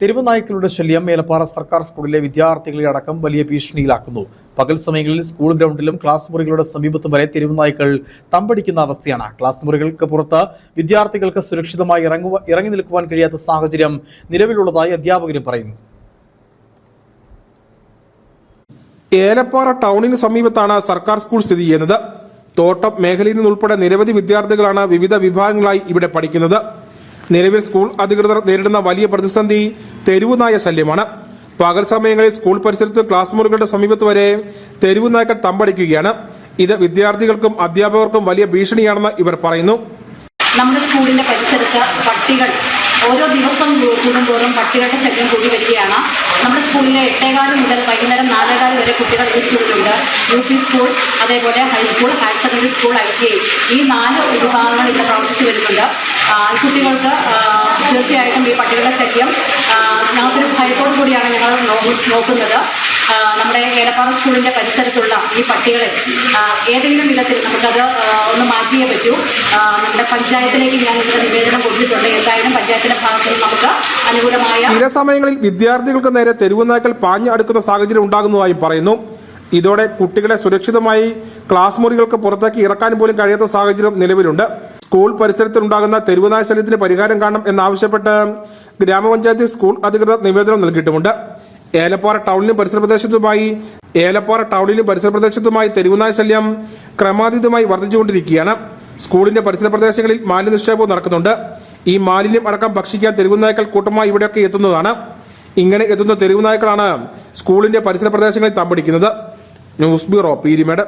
തെരുവ് നായ്ക്കളുടെ ശല്യം മേലപ്പാറ സർക്കാർ സ്കൂളിലെ വിദ്യാർത്ഥികളെ അടക്കം വലിയ ഭീഷണിയിലാക്കുന്നു. പകൽ സമയങ്ങളിൽ സ്കൂൾ ഗ്രൗണ്ടിലും ക്ലാസ് മുറികളുടെ സമീപത്തും വരെ തെരുവുനായ്ക്കൾ തമ്പടിക്കുന്ന അവസ്ഥയാണ്. ക്ലാസ് മുറികൾക്ക് പുറത്ത് വിദ്യാർത്ഥികൾക്ക് സുരക്ഷിതമായി ഇറങ്ങി നിൽക്കുവാൻ കഴിയാത്ത സാഹചര്യം നിലവിലുള്ളതായി അധ്യാപകരും പറയുന്നു. ഏലപ്പാറ ടൗണിന് സമീപത്താണ് സർക്കാർ സ്കൂൾ സ്ഥിതി ചെയ്യുന്നത്. തോട്ടം മേഖലയിൽ നിന്നുൾപ്പെടെ നിരവധി വിദ്യാർത്ഥികളാണ് വിവിധ വിഭാഗങ്ങളായി ഇവിടെ പഠിക്കുന്നത്. നിലവിൽ സ്കൂൾ അധികൃതർ നേരിടുന്ന വലിയ പ്രതിസന്ധി തെരുവുനായ ശല്യമാണ്. പകൽ സമയങ്ങളിൽ സ്കൂൾ പരിസരത്ത് ക്ലാസ് മുറികളുടെ സമീപത്ത് വരെ തെരുവുനായ്ക്കൾ തമ്പടിക്കുകയാണ്. ഇത് വിദ്യാർത്ഥികൾക്കും അധ്യാപകർക്കും വലിയ ഭീഷണിയാണെന്ന് ഇവർ പറയുന്നു. നമ്മുടെ സ്കൂളിന്റെ പരിസരത്ത് പട്ടികൾ ഓരോ ദിവസം കൂടുന്തോറും പട്ടികളുടെ ശല്യം കൂടി വരികയാണ്. നമ്മുടെ സ്കൂളിലെ എട്ടേകാൽ മുതൽ വൈകുന്നേരം നാലേകാൽ വരെ കുട്ടികൾ ഈ സ്കൂളിലുണ്ട്. യു പി സ്കൂൾ അതേപോലെ high school higher secondary school I T I. ഈ നാല് വിഭാഗങ്ങൾ ഇവിടെ പ്രവർത്തിച്ചു വരുന്നുണ്ട്. കുട്ടികൾക്ക് തീർച്ചയായിട്ടും ഈ പട്ടികളുടെ ശല്യം ഞങ്ങൾക്കൊരു ഭയത്തോടു കൂടിയാണ് ഞങ്ങൾ നോക്കുന്നത്. നമ്മുടെ ഏലപ്പാറ സ്കൂളിന്റെ പരിസരത്തുള്ള ഈ പട്ടികളെ ഏതെങ്കിലും വിധത്തിൽ നമുക്കത് ഒന്ന് മാറ്റിയേ പറ്റൂ. നമ്മുടെ പഞ്ചായത്തിലേക്ക് ഞാൻ ഇവിടെ നിവേദനം കൊടുത്തിട്ടുണ്ട്. എന്തായാലും പഞ്ചായത്തിന്റെ ഭാഗത്ത് നിന്ന് നമുക്ക് അനുകൂലമായ ചില സമയങ്ങളിൽ വിദ്യാർത്ഥികൾക്ക് നേരെ തെരുവുനായ്ക്കൾ പാഞ്ഞു അടുക്കുന്ന സാഹചര്യം ഉണ്ടാകുന്നതായും പറയുന്നു. ഇതോടെ കുട്ടികളെ സുരക്ഷിതമായി ക്ലാസ് മുറികൾക്ക് പുറത്തേക്ക് ഇറക്കാൻ പോലും കഴിയാത്ത സാഹചര്യം നിലവിലുണ്ട്. സ്കൂൾ പരിസരത്തുണ്ടാകുന്ന തെരുവുനായ ശല്യത്തിന് പരിഹാരം കാണണം എന്നാവശ്യപ്പെട്ട് ഗ്രാമപഞ്ചായത്ത് സ്കൂൾ അധികൃതർ നിവേദനം നൽകിയിട്ടുമുണ്ട്. ഏലപ്പാറ ടൗണിലും പരിസര പ്രദേശത്തുമായി ഏലപ്പാറ ടൗണിലും പരിസര പ്രദേശത്തുമായി തെരുവുനാശല്യം ക്രമാതീതമായി വർദ്ധിച്ചുകൊണ്ടിരിക്കുകയാണ്. സ്കൂളിന്റെ പരിസര പ്രദേശങ്ങളിൽ മാലിന്യനിക്ഷേപവും നടക്കുന്നുണ്ട്. ഈ മാലിന്യം അടക്കം ഭക്ഷിക്കാൻ തെരുവുനായ്ക്കൾ കൂട്ടമായി ഇവിടെയൊക്കെ എത്തുന്നതാണ്. ഇങ്ങനെ എത്തുന്ന തെരുവുനായ്ക്കളാണ് സ്കൂളിന്റെ പരിസര പ്രദേശങ്ങളിൽ തമ്പടിക്കുന്നത്. News bureau Peermade.